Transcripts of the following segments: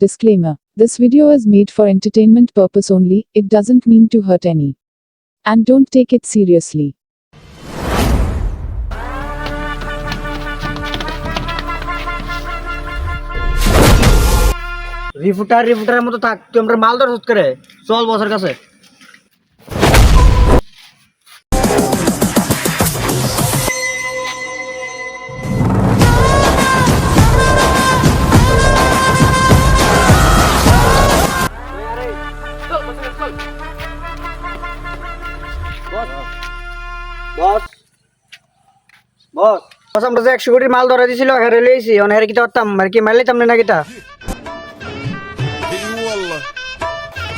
Disclaimer This video is made for entertainment purpose only, it doesn't mean to hurt any. And don't take it seriously. রিফুটার রিফুটারের মতো থাক তুই আমরা মাল ধর করে চল বসের কাছে আমরা যে একশো কোটির মাল ধরা দিছিল হেরে লিয়েছি অন হেরে কি ধরতাম আর কি মারলে তামনে না কিটা اي والله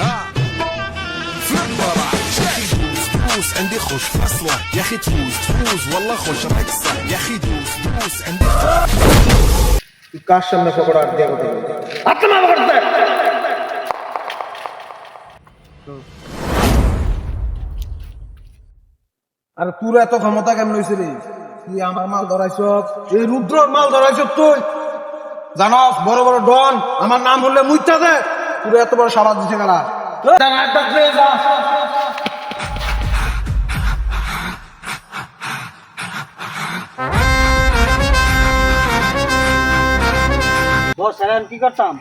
ها فلمبرة تفوز عندي خوش فصلة يا اخي تفوز تفوز والله خوش رقصة يا اخي دوس دوس عندي কার সামনে পকড়া আর দেওয়া আর তোর এত ক্ষমতা কেমন হয়েছে রে তুই আমার মাল ধরাইছ এই রুদ্র মাল ধরাইছ তুই? জানস বড় বড় ডন আমার নাম হলে মুইতা দে। তোর এত বড় সাবাদ দিছে গেলা। বস স্যার কি করতাম?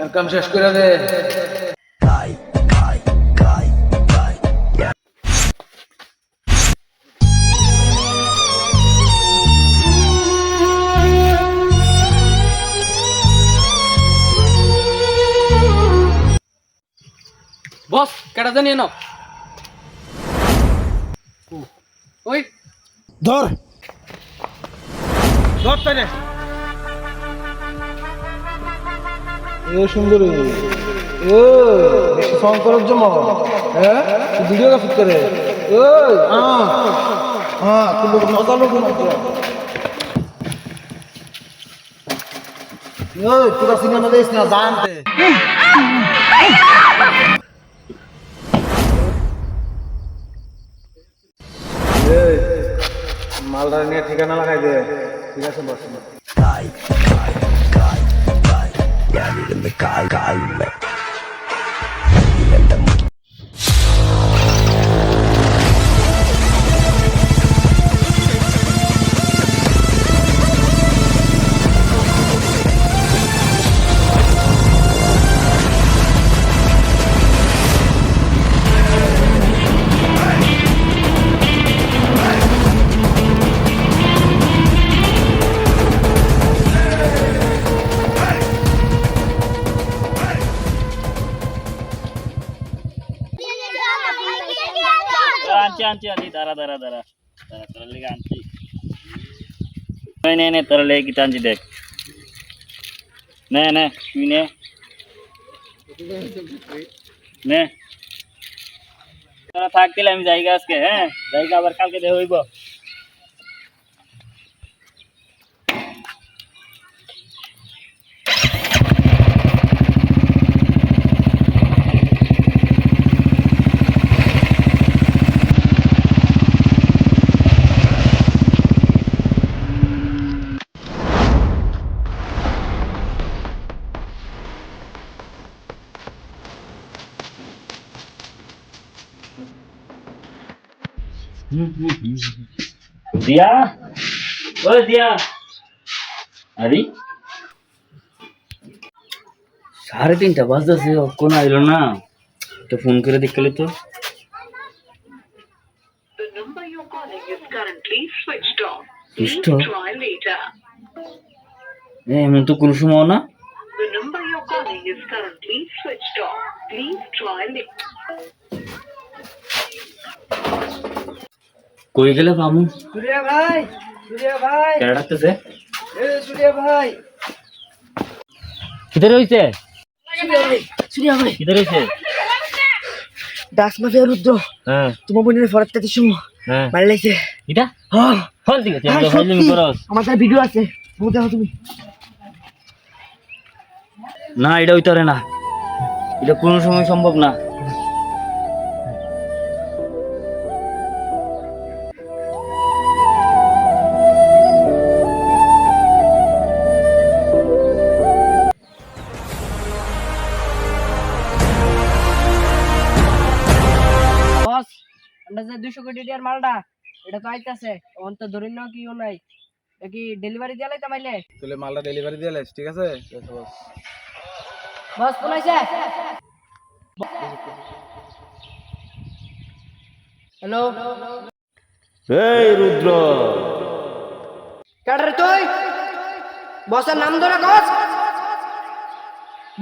এর কাম শেষ করে দে। বস কেটা জানি এনো ওই। ধর। ধর তাইলে। এ সুন্দর। ও বেশি শঙ্করের জন্য। হ্যাঁ তুই ভিডিও কাজ করে। ওই হ্যাঁ। হ্যাঁ তুই মজা লোক ওই সিনেমা দেখিস না জানতে। মালদা নিয়ে ঠিকানা লাগাই দে ঠিক আছে বস আনছি আনছি আনছি দাঁড়া দাঁড়া দাঁড়া দাঁড়া তোর লেগে আনছি নে নে নে তোর লেগে কিটা আনছি দেখ নে নে তুই নে নে তোরা থাক দিলে আমি জায়গা আজকে হ্যাঁ জায়গা আবার কালকে দেহ হইব দিয়া ও দিয়া আরে সাড়ে তিনটা বাজতেছে কোন আইলো না তো ফোন করে দেখলে তো এমন তো কোনো সময় না The number you're calling is currently switched off. Please try later. কই গেলে পামু সুরিয়া ভাই সুরিয়া ভাই। কেডা ডাকতেছে? এ সুরিয়া ভাই। কিধর হইছে? সুরিয়া ভাই কিধর হইছে? ডাস মাফিয়া রুদ্র হ্যাঁ। তোমার বোনের ফরাতটাতে শুনো। হ্যাঁ। মারি লাগছে এটা হ্যাঁ। ফোন আমাকে ফাইজলামি আমার কাছে ভিডিও আছে। তুমি দেখো তুমি। না এটা হইতে পারে না। এটা কোনো সময় সম্ভব না। দুশো কোটি টাকার মালটা এটা তো আইতাছে অন তো ধরে নাও কিও নাই। কি ডেলিভারি দিয়ে লাইতে পাইলে তুলে মালটা ডেলিভারি দিয়ে লাইস ঠিক আছে? বস। বস আইছে হ্যালো এই রুদ্র। কাটারে তুই? বসের নাম ধরে কস?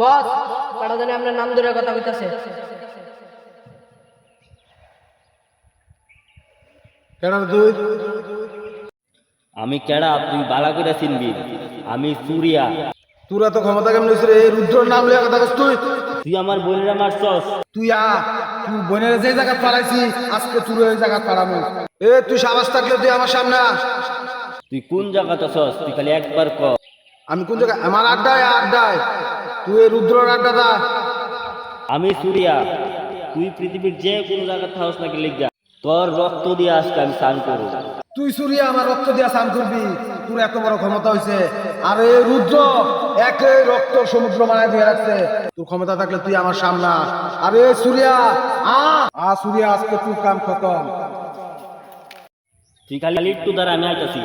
বস কাটা জানে আপনার নাম ধরে কথা কইতাছে। তুই আমি কেডা তুই বালা করে চিনবি। আমি সুরিয়া। তোর এত ক্ষমতা কেমন রে? রুদ্রর নাম লিয়া কথা কস তুই। তুই আমার বোনেরা মারছস। তুই আ তুই বোনের যে জায়গা পালাইছি আজকে তোর ওই জায়গা পালামু। এ তুই সাবাস থাকলে তুই আমার সামনে আস। তুই কোন জায়গাতে আছস? তুই খালি একবার ক। আমি কোন জায়গায়? আমার আড্ডায় আড্ডায়। তুই এই রুদ্রর আড্ডাটা আমি সুরিয়া। তুই পৃথিবীর যে কোনো জায়গা থাকস নাকি লিখা তোর রক্ত দিয়ে আজকে আমি স্নান করব। তুই সুরিয়া আমার রক্ত দিয়ে স্নান করবি। তোর এত বড় ক্ষমতা হয়েছে আর রুদ্র এক রক্ত সমুদ্র মানায় দিয়ে রাখছে। তোর ক্ষমতা থাকলে তুই আমার সামনে। আর সুরিয়া আ! আ সুরিয়া আজকে তুই কাম খতম। ঠিক আছে খালি একটু দ্বারা আমি আইতাছি।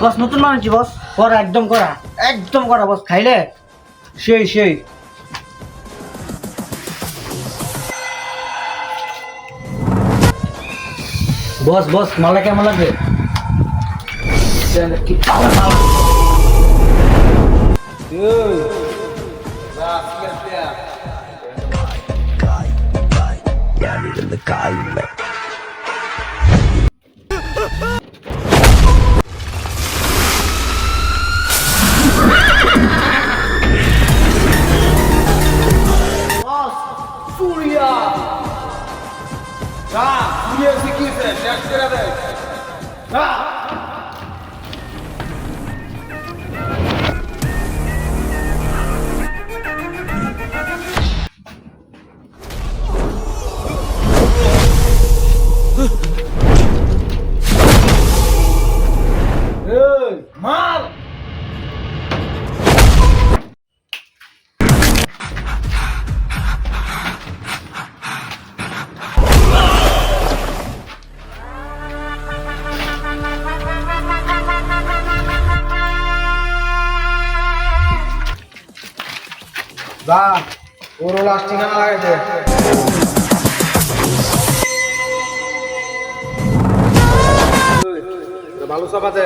বস, নতুন মানুষ বস। করা, একদম করা একদম করা বস, খাইলে? সেই সেই। বস বস মালা কেমন লাগবে? মার যা ওরও লাস্টিং না লাগাইছে ভালো সব আছে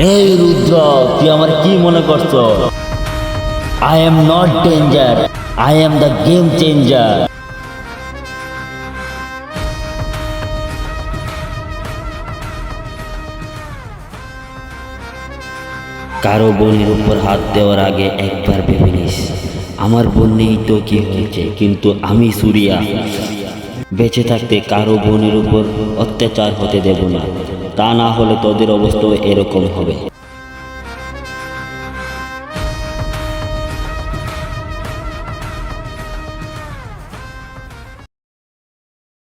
রুদ্র, তুই আমার কি মনে করছ? I am not danger I am the game changer কারও বোনের উপর হাত দেওয়ার আগে একবার ভেবে নিস। আমার বোন নেই তো কি হয়েছে? কিন্তু আমি সুরিয়া। বেঁচে থাকতে কারও বোনের উপর অত্যাচার হতে দেব না। তা না হলে তোদের অবস্থা এরকম হবে।